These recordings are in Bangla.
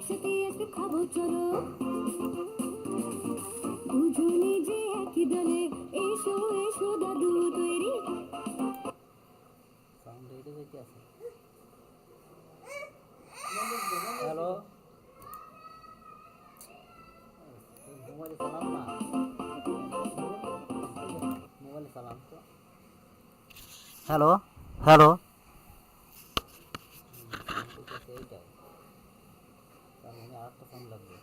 একসাথে একটা খাব চলো। দুজনে যে একই দলে এসো এসো দাদু তৈরি। সাউন্ড রেডি হ্যালো মোবাইলে সালাম না। মোবাইলে সালাম তো। হ্যালো হ্যালো তার মানে আর তো ফোন লাগবে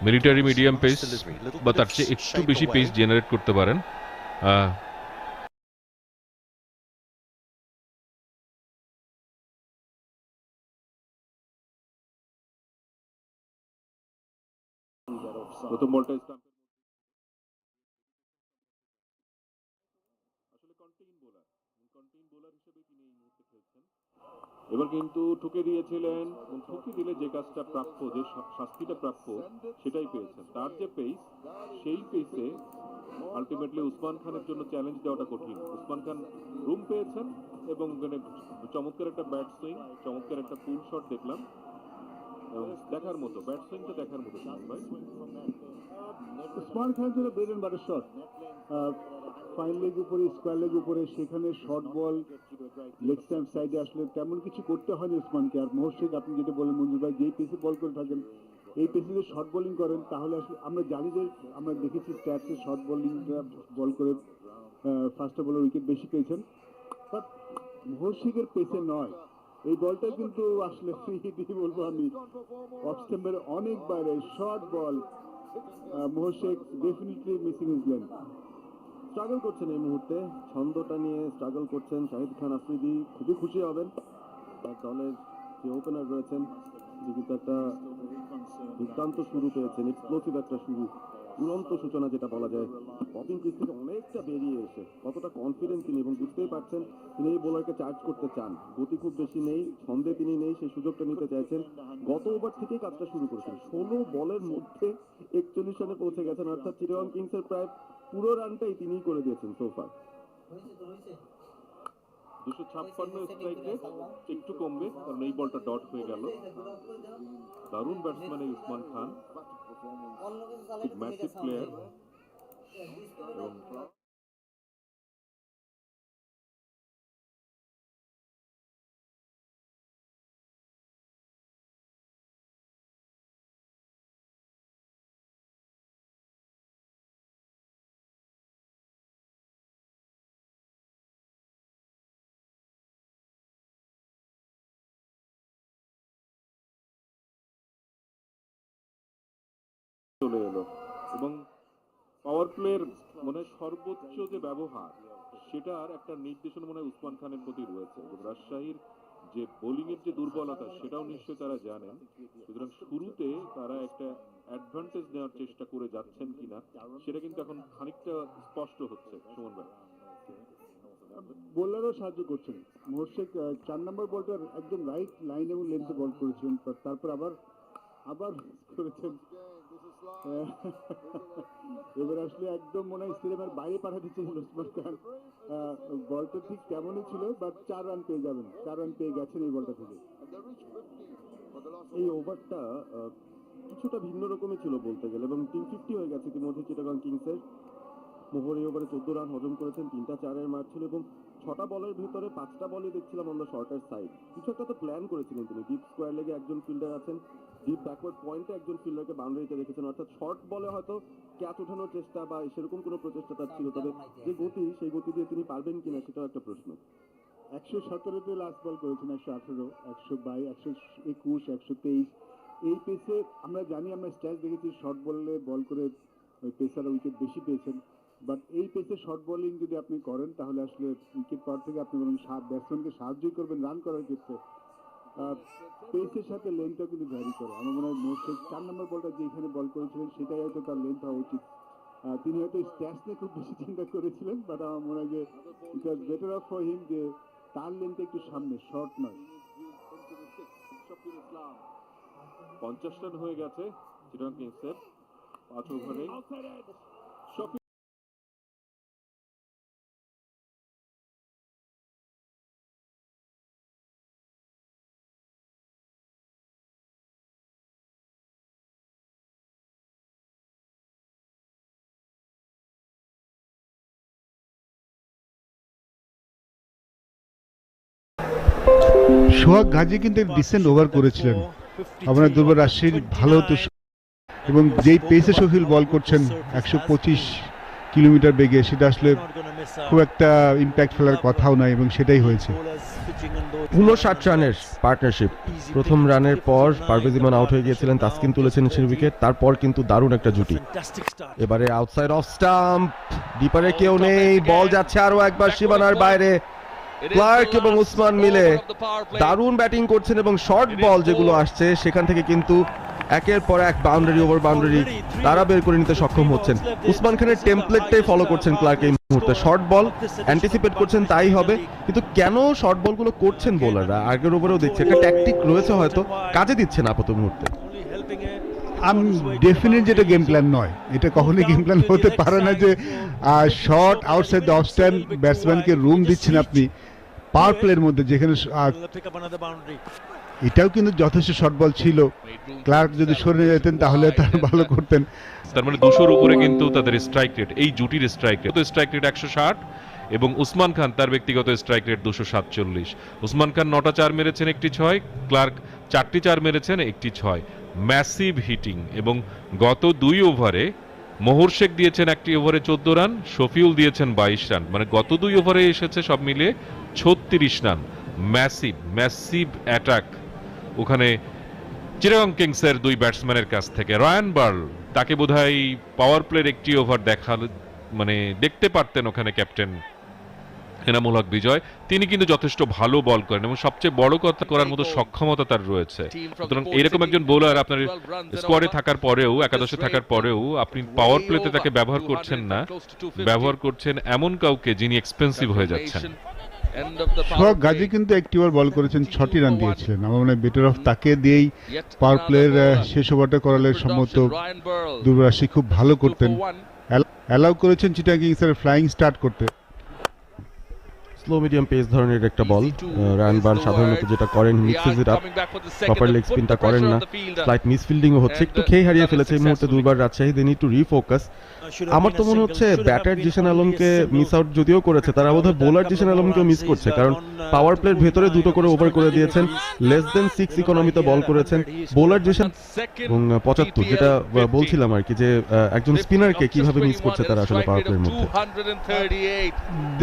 মিলিটারি মিডিয়াম পেস বা তার চেয়ে একটু বেশি পেস জেনারেট করতে পারেন। প্রথম বলটা এবার কিন্তু ঠুকে দিয়েছিলেন। ঠুকে দিলে যে কাজটা প্রাপ্য, যে শাস্তিটা প্রাপ্য, সেটাই পেয়েছেন। তার যে পেস সেই পেসে আলটিমেটলি উসমান খানের জন্য চ্যালেঞ্জ দেওয়াটা কঠিন। উসমান খান রুম পেয়েছেন এবং ওখানে চমৎকার একটা ব্যাট সুইং চমৎকার একটা পুল শট দেখলাম। এবং দেখার মতো ব্যাট সুইংটা দেখার মতো উসমান খানের জন্য bread and butter shot fine leg উপরে স্কোয়ার লেগ উপরে, সেখানে শর্ট বল লেগ স্ট্যাম্প সাইডে আসলে তেমন কিছু করতে হয়নি উসমানকে। আর মোহশেক আপনি যেটা বলেন মঞ্জুর ভাই যেই পেসে বল করে থাকেন, এই পেসে যদি শর্ট বোলিং করেন, তাহলে আসলে আমরা জানি যে, আমরা দেখেছি স্ট্যাটসে শর্ট বোলিংটা বল করে ফার্স্ট বলের উইকেট বেশি পেয়েছেন। বাট মোহশেকের পেসে নয়। এই বলটা কিন্তু আসলে ফ্রি বলব আমি। অফ স্টেম্পের অনেক বাইরে short ball মোহশেক definitely missing his length struggle করছেন এই মুহূর্তে। ছন্দটা নিয়ে স্ট্রাগল করছেন শাহিদ খান আফ্রিদি। খুবই খুশি হবেন। তার দলের যে ওপেনার রয়েছেন যে কিন্তু একটা দুর্দান্ত শুরু পেয়েছেন এক্সপ্লোসিভ একটা শুরু। উড়ন্ত সূচনা যেটা বলা যায়। পপিং ক্রিজ থেকে অনেকটা বেরিয়ে এসে কতটা কনফিডেন্ট তিনি এবং বুঝতেই পারছেন তিনি এই বোলারকে চার্জ করতে চান। গতি খুব বেশি নেই, ছন্দে তিনি নেই, সেই সুযোগটা নিতে চাইছেন। গত ওভার থেকেই কাজটা শুরু করেছেন। ষোলো বলের মধ্যে একচল্লিশ রানে পৌঁছে গেছেন, অর্থাৎ চিরং কিংসের প্রায় পুরো রানটাই তিনিই করে দিয়েছেন সোফার দুশো ছাপ্পান্ন স্ট্রাইক একটু কমবে, কারণ এই বলটা ডট হয়ে গেল। দারুণ ব্যাটসম্যান এই উসমান খান। খুব ম্যাসিভ প্লেয়ার এবং চলে এলো। এবং পাওয়ার প্লের মানে সর্বোচ্চ যে ব্যবহার, সেটার একটা নির্দেশনা মনে উসমান খানের প্রতি রয়েছে। এবং রাজশাহীর যে বোলিং এর যে দুর্বলতা, সেটাও নিশ্চয়ই তারা জানেন। সুতরাং শুরুতে তারা একটা অ্যাডভান্টেজ নেওয়ার চেষ্টা করে যাচ্ছেন কিনা, সেটা কিন্তু এখন খানিকটা স্পষ্ট হচ্ছে। সুমন ভাই। বোলারও সাহায্য করছেন। মোর্শেক চার নম্বর বলটা একদম রাইট লাইন এবং লেন্থে বল করেছিলেন তার- তারপর আবার আবার করেছেন। এবার আসলে একদম মনে হয় স্টেডিয়ামের বাইরে পাঠাতে চেয়েছিল উসমান খান বলটা ঠিক তেমনই ছিল বাট চার রান পেয়ে যাবেন, চার রান পেয়ে গেছেন এই বলটা থেকে। এই ওভারটা কিছুটা ভিন্ন রকমই ছিল বলতে গেলে, এবং টিম ফিফটি হয়ে গেছে ইতিমধ্যে চিটাগাং কিংসের। মোহর এই ওভারে চোদ্দ রান হজম করেছেন, তিনটা চারের মার ছিল, এবং ছটা বলের ভিতরে পাঁচটা বলই দেখছিলাম আমরা শর্টের সাইড কিছু একটা তো প্ল্যান করেছিলেন তিনি ডিপ স্কোয়ার লেগে একজন ফিল্ডার আছেন ডিপ ব্যাকওয়ার্ড পয়েন্টে একজন ফিল্ডারকে বাউন্ডারিতে রেখেছেন, অর্থাৎ শর্ট বলে হয়তো ক্যাচ ওঠানোর চেষ্টা বা সেরকম কোনো প্রচেষ্টা তার ছিল, তবে যে গতি, সেই গতি দিয়ে তিনি পারবেন কিনা সেটাও একটা প্রশ্ন। একশো সতেরোতে লাস্ট বল করেছেন একশো আঠেরো, একশো বাইশ, একশো একুশ, একশো তেইশ। এই পেসে আমরা জানি, আমরা স্ট্যাচ দেখেছি শর্ট বলে বল করে ওই পেসাররা উইকেট বেশি পেয়েছেন। বাট এই পেসে শর্ট বোলিং যদি আপনি করেন, তাহলে আসলে উইকেট পাওয়ার থেকে আপনি বরং ব্যাটসম্যানকে সাহায্যই করবেন রান করার ক্ষেত্রে। পেসের সাথে লেন্থটাও কিন্তু ভ্যারি করে। আমার মনে হয় মোস্ট চার নম্বর বলটা যেখানে বল করেছিলেন, সেটাই হয়তো তার লেন্থ হওয়া উচিত তিনি হয়তো স্ট্যাচ নিয়ে খুব বেশি চিন্তা করেছিলেন বাট আমার মনে হয় যে it was better off for him যে তার লেন্থটা একটু সামনে শর্ট নয়। পঞ্চাশ রান হয়ে গেছে, চিটাগাং কিংসের পাঁচ ওভারে সোহাগ গাজী কিন্তু ডিসেন্ট ওভার করেছিলেন। আপনার দুর্বল রাজশাহীর ভালো হতো এবং যেই পেসে শফিল বল করছেন, একশো পঁচিশ কিলোমিটার বেগে, সেটা আসলে খুব একটা ইম্প্যাক্ট ফেলার কথাও নয় এবং সেটাই হয়েছে। উনষাট রানের পার্টনারশিপ প্রথম রানের পর পারভেজ ইমান আউট হয়ে গিয়েছিলেন, তাসকিন তুলেছেন নিচের উইকেট তারপর কিন্তু দারুণ একটা জুটি। এবারে আউটসাইড অফ স্টাম্প ডিপারে কেউ নেই বল যাচ্ছে আরও একবার সীমানার বাইরে। ক্লার্ক এবং উসমান মিলে দারুণ ব্যাটিং করছেন এবং শর্ট বল যেগুলো আসছে সেখান থেকে কিন্তু একের পর এক বাউন্ডারি ওভার বাউন্ডারি তারা বের করে নিতে সক্ষম হচ্ছেন। উসমান খানের টেমপ্লেটটাই ফলো করছেন ক্লার্ক এই মুহূর্তে। শর্ট বল অ্যান্টিসিপেট করছেন তাই হবে। কিন্তু কেন শর্ট বলগুলো করছেন বোলাররা আগের ওভারেও দেখছে একটা ট্যাকটিক রয়েছে হয়তো। কাজে দিচ্ছেন আপাতত মুহূর্তে। আমি ডেফিনেট যেটা গেম প্ল্যান নয়। এটা কখনোই গেম প্ল্যান হতে পারে না যে short outside the off stand ব্যাটসম্যানকে room দিচ্ছেন আপনি। পাওয়ার প্লের মধ্যে যেখানে এটাও কিন্তু যথেষ্ট শর্ট বল ছিল। ক্লার্ক যদি সরে যেতেন, তাহলে তার ভালো করতেন। তার মানে দুশোর উপরে কিন্তু তাদের স্ট্রাইক রেট এই জুটির স্ট্রাইক রেট স্ট্রাইক রেট একশো ষাট। এবং উসমান খান, তার ব্যক্তিগত স্ট্রাইক রেট দুশো সাতচল্লিশ। উসমান খান নটা চার মেরেছেন একটি ছয়, ক্লার্ক চারটি চার মেরেছেন, একটি ছয়। ম্যাসিভ হিটিং এবং গত দুই ওভারে মোহর শেখ দিয়েছেন একটি ওভারে চোদ্দ রান, শফিউল দিয়েছেন বাইশ রান। মানে গত দুই ওভারে এসেছে সব মিলিয়ে ছত্রিশ রান। ম্যাসিভ ম্যাসিভ অ্যাটাক ওখানে চিরাগং কিংসের দুই ব্যাটসম্যানের কাছ থেকে। রয়ান বার্ল, তাকে বোধহয় পাওয়ার প্লের একটি ওভার দেখাল মানে দেখতে পারতেন ওখানে ক্যাপ্টেন এনামুল হক বিজয়। তিনি কিন্তু যথেষ্ট ভালো বল করেন এবং সবচেয়ে বড় কথা করার মতো সক্ষমতা তার রয়েছে। সুতরাং এরকম একজন বোলার আপনার স্কোয়াডে থাকার পরেও একাদশে থাকার পরেও আপনি পাওয়ার প্লেতে তাকে ব্যবহার করছেন না। ব্যবহার করছেন এমন কাউকে যিনি এক্সপেন্সিভ হয়ে যাচ্ছেন। সোহাগ গাজী কিন্তু একটি ওভার বল করেছেন ছটি রান দিয়েছিলেন আমার মনে হয় বেটার অফ তাকে দিয়েই পাওয়ার প্লের শেষ ওভারটা করালে সম্ভবত দুর্বাসী খুব ভালো করতেন। অ্যালাউ করেছেন চিটা কিংসের ফ্লাইং স্টার্ট করতে। স্লো মিডিয়াম পেস ধরনের একটা বল রান বার সাধারণত যেটা করেন mixes it up proper leg স্পিনটা করেন না ফ্লাইট মিসফিল্ডিংও হচ্ছে একটু খেয়ে হারিয়ে ফেলেছে এই মুহূর্তে Durbar Rajshahi they need to refocus আমার তো মনে হচ্ছে ব্যাটার জিশান আলমকে মিস আউট যদিও করেছে তারা বোধহয় বোলার জিশান আলমকেও মিস করছে কারণ পাওয়ার প্লের ভেতরে দুটো করে ওভার করে দিয়েছেন লেস দেন সিক্স ইকোনমিতে বল করেছেন বোলার জিশান এবং পঁচাত্তর যেটা বলছিলাম আর কি যে আহ, একজন স্পিনারকে কীভাবে মিস করছে তারা আসলে পাওয়ার প্লের মধ্যে।